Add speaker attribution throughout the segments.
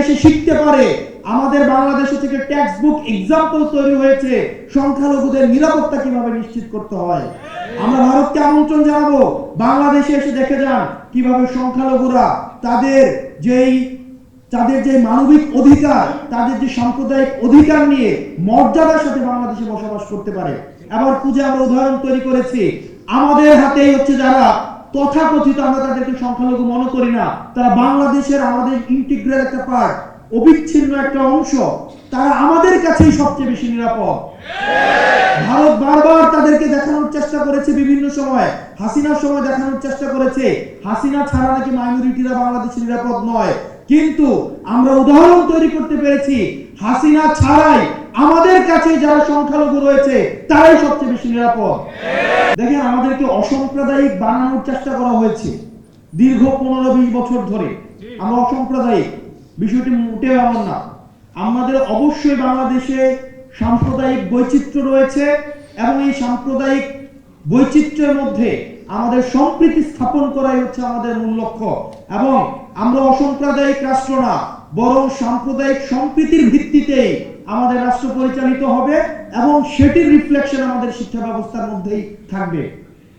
Speaker 1: এসে শিখতে পারে। আমাদের বাংলাদেশ থেকে টেক্সট বুক এক্সাম্পল তৈরি হয়েছে। সংখ্যালঘুদের নিরাপত্তা কীভাবে নিশ্চিত করতে হয়? আমরা ভারতকে আমন্ত্রণ জানাব। বাংলাদেশে এসে দেখে যান কীভাবে সংখ্যালঘুরা তাদের যেই, তাদের যে মানবিক অধিকার, তাদের যে সাম্প্রদায়িক অধিকার নিয়ে মর্যাদার সাথে বাংলাদেশে বসবাস করতে পারে। আবার পূজা আমরা উদাহরণ তৈরি করেছি। আমাদের হাতেই হচ্ছে যারা তথাকথিত আমরা তাদেরকে সংখ্যালঘু মনে করি না। তারা বাংলাদেশের আমাদের ইন্টিগ্রাল একটা পার্ট অবিচ্ছিন্ন একটা অংশ। তারা আমাদের কাছেই সবচেয়ে বেশি নিরাপদ। ভারত বারবার তাদেরকে দেখানোর চেষ্টা করেছে বিভিন্ন সময়। হাসিনার সময় দেখানোর চেষ্টা করেছে। হাসিনা ছাড়া নাকি মাইনরিটিরা বাংলাদেশে নিরাপদ নয়। কিন্তু আমরা উদাহরণ তৈরি করতে পেরেছি, হাসিনা ছাড়াই আমাদের কাছে যারা সংখ্যালঘু রয়েছে, তারাই সবচেয়ে বেশি নিরাপদ। দেখেন, আমাদেরকে অসাম্প্রদায়িক বানানোর চেষ্টা করা হয়েছে। দীর্ঘ পনেরো বিশ বছর ধরে আমরা অসাম্প্রদায়িক। বিষয়টি মোটেও এমন না। আমাদের অবশ্যই বাংলাদেশে সাম্প্রদায়িক বৈচিত্র্য রয়েছে এবং এই সাম্প্রদায়িক বৈচিত্র্যের মধ্যে আমাদের সম্প্রীতি স্থাপন করাই হচ্ছে আমাদের মূল লক্ষ্য। এবং আমরা অসাম্প্রদায়িক রাষ্ট্র না, বরং সাম্প্রদায়িক সম্প্রীতির ভিত্তিতে আমাদের রাষ্ট্র পরিচালিত হবে এবং সেটির রিফ্লেকশন আমাদের শিক্ষা ব্যবস্থার মধ্যেই থাকবে।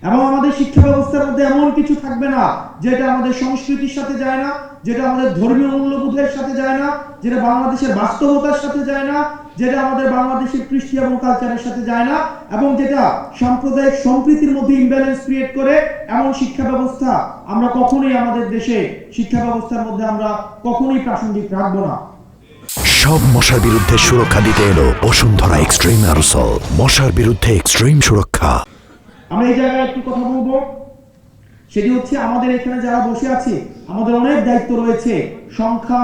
Speaker 1: এবং আমাদের শিক্ষা ব্যবস্থার মধ্যে এমন কিছু থাকবে না, যেটা আমাদের সংস্কৃতির সাথে যায় না, যেটা আমাদের ধর্মীয় মূল্যবোধের সাথে যায় না, যেটা বাংলাদেশের বাস্তবতার সাথে যায় না, যেটা আমাদের বাংলাদেশের কৃষ্টি এবং কালচারের সাথে যায় না, এবং যেটা সাম্প্রদায়িক সম্প্রীতির মধ্যে ইমব্যালেন্স ক্রিয়েট করে, এমন শিক্ষা ব্যবস্থা আমরা কখনোই আমাদের দেশে শিক্ষা ব্যবস্থার মধ্যে আমরা কখনোই প্রাসঙ্গিক রাখব না।
Speaker 2: সব মশার বিরুদ্ধে সুরক্ষা দিতে এলো বসুন্ধরা এক্সট্রিম অ্যারোসল। মশার বিরুদ্ধে এক্সট্রিম সুরক্ষা।
Speaker 1: আমরা এই জায়গায় একটু কথা বলব। সেটি হচ্ছে আমাদের এখানে যারা বসে আছি আমাদের অনেক দায়িত্ব রয়েছে। সংখ্যা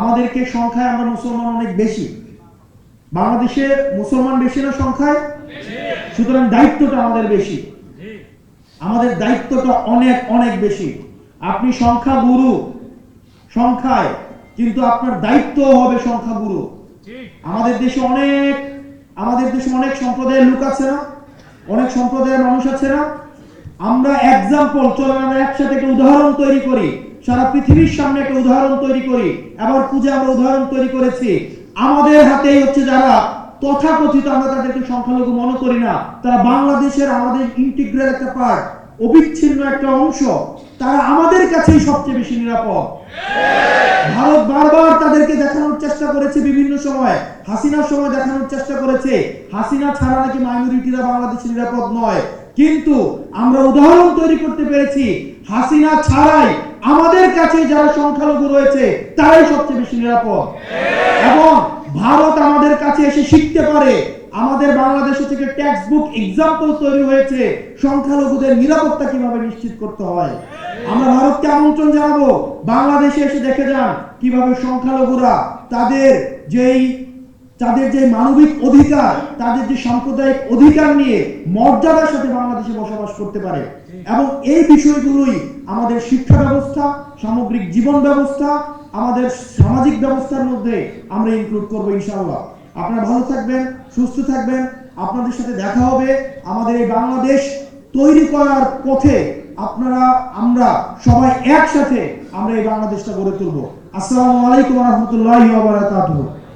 Speaker 1: আমাদেরকে সংখ্যায় আমরা মুসলমান অনেক বেশি। বাংলাদেশে মুসলমান বেশি না সংখ্যায়? সুতরাং দায়িত্বটা আমাদের বেশি। আমাদের দায়িত্বটা অনেক অনেক বেশি। আপনি সংখ্যা গুরু সংখ্যায় কিন্তু আপনার দায়িত্ব হবে সংখ্যা গুরু। আমাদের দেশে অনেক আমাদের দেশে অনেক সম্প্রদায়ের লোক আছে না? অনেক সম্প্রদায়ের মানুষ আছে না আমরা এক্সাম্পল চলে আমরা একসাথে একটা উদাহরণ তৈরি করি। সারা পৃথিবীর সামনে একটা উদাহরণ তৈরি করি। আবার পূজা আমরা উদাহরণ তৈরি করেছি। আমাদের হাতেই হচ্ছে যারা তথাকথিত আমরা তাদেরকে সংখ্যালঘু মনে করি না, তারা বাংলাদেশের আমাদের ইন্টিগ্রাল একটা পার্ট অবিচ্ছিন্ন একটা অংশ, তারা আমাদের কাছেই সবচেয়ে বেশি নিরাপদ। ভারত বারবার তাদেরকে দেখানোর চেষ্টা করেছে বিভিন্ন সময়। হাসিনার সময় দেখানোর চেষ্টা করেছে। হাসিনা ছাড়া নাকি মাইনরিটিরা বাংলাদেশে নিরাপদ নয়। কিন্তু আমরা উদাহরণ তৈরি করতে পেরেছি, হাসিনা ছাড়াই আমাদের কাছে যারা সংখ্যালঘু রয়েছে, তারাই সবচেয়ে বেশি নিরাপদ। এবং ভারত আমাদের কাছে এসে শিখতে পারে আমাদের বাংলাদেশ থেকে টেক্সট বুক এক্সাম্পল তৈরি হয়েছে। সংখ্যালঘুদের নিরাপত্তা কীভাবে নিশ্চিত করতে হয়? আমরা ভারতকে আমন্ত্রণ জানাব। বাংলাদেশে এসে দেখে যান কীভাবে সংখ্যালঘুরা তাদের যেই, তাদের যে মানবিক অধিকার, তাদের যে সাম্প্রদায়িক অধিকার নিয়ে মর্যাদার সাথে বাংলাদেশে বসবাস করতে পারে। এবং এই বিষয়গুলোই আমাদের শিক্ষা ব্যবস্থা, সামগ্রিক জীবন ব্যবস্থা, আমাদের সামাজিক ব্যবস্থার মধ্যে আমরা ইনক্লুড করব ইনশাআল্লাহ। আপনারা ভালো থাকবেন, সুস্থ থাকবেন। আপনাদের সাথে দেখা হবে আমাদের এই বাংলাদেশ তৈরি করার পথে। আপনারা, আমরা সবাই একসাথে আমরা এই বাংলাদেশটা গড়ে তুলবো। আসসালামু আলাইকুম রহমতুল্লাহ